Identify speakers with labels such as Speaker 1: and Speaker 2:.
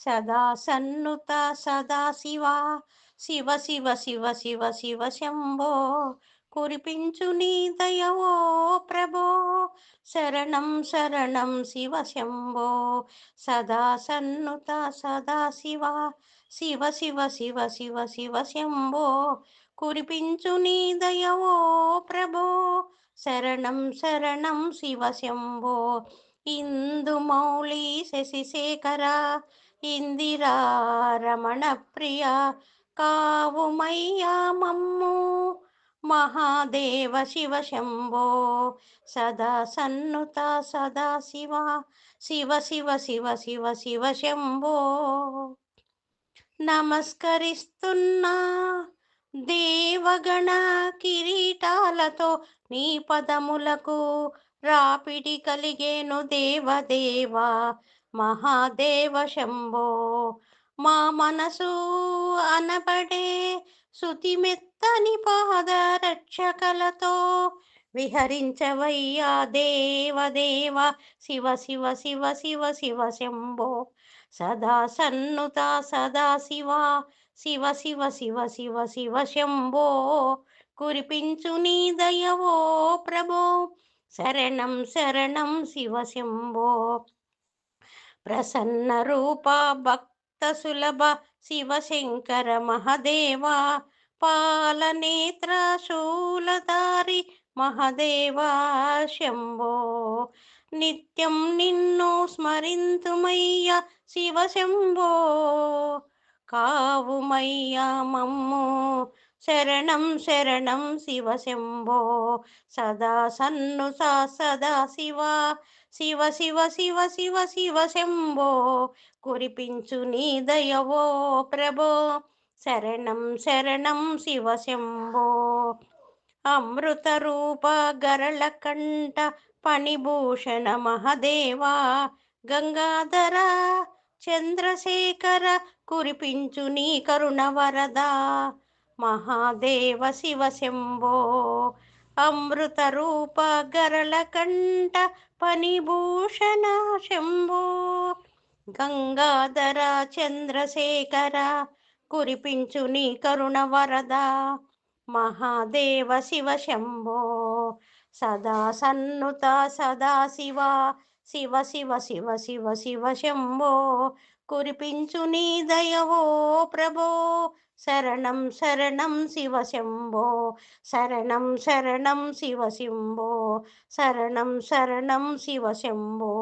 Speaker 1: సదా సన్నుత సదా శివ శివ శివ శివ శివ శివ శంభో. కురిపించు నీ దయవో ప్రభో. శరణం శరణం శివ శంభో. సదా సన్నుత సదా శివ శివ శివ శివ శివ శివ శంభో. కురిపించు నీ దయవో ప్రభో. శరణం శరణం శివ శంభో. ఇందు మౌళి శశిశేఖర ఇందిరా రమణ ప్రియ కావుమయ్యా మమ్ము. మహాదేవ శివ శంభో. సదా సన్నుత సదా శివ. శివ శివ శివ శివ శివ శంభో. నమస్కరిస్తున్నా దేవగణ కిరీటాలతో నీ పదములకు రాపిడి కలిగేను దేవదేవా. మహాదేవ శంభో మా మనసు అనబడే శుతిమెత్తని పాదరక్షకలతో విహరించవయ్యా దేవదేవ శివ శివ శివ శివ శివ శంభో. సదా సన్నుత సదా శివ శివ శివ శివ శివ శివ శంభో. కురిపించు నీ దయవో ప్రభో శరణం శరణం శివ శంభో. ప్రసన్న రూప భక్త సులభ శివశంకర మహదేవా పాలనేత్ర శూలధారి మహదేవా శంభో. నిత్యం నిన్ను స్మరింతుమయ్య శివ శంభో. కావుమయ్యా మమ్ము శరణం శరణం శివ శంభో సదా సన్ను సా సదా శివ శివ శివ శివ శివ శివ శంభో కురిపించు నీ దయవో ప్రభో శరణం శరణం శివ శంభో అమృత రూప గరళ కంఠ పణిభూషణ మహదేవా గంగాధర చంద్రశేఖర కురిపించు నీ కరుణ వరదా మహాదేవ శివ శంభో. అమృత రూప గరళ కంఠ పనిభూషణ శంభో. గంగాధర చంద్రశేఖర కురిపించు నీ కరుణ వరద. మహాదేవ శివ శంభో. సదా సన్నుత సదా శివ. శివ శివ శివ శివ శివ శంభో. కురిపించు నీ దయవో ప్రభో. శరణం శరణం శివ శంభో. శరణం శరణం శివ శంభో. శరణం శరణం శివ శంభో.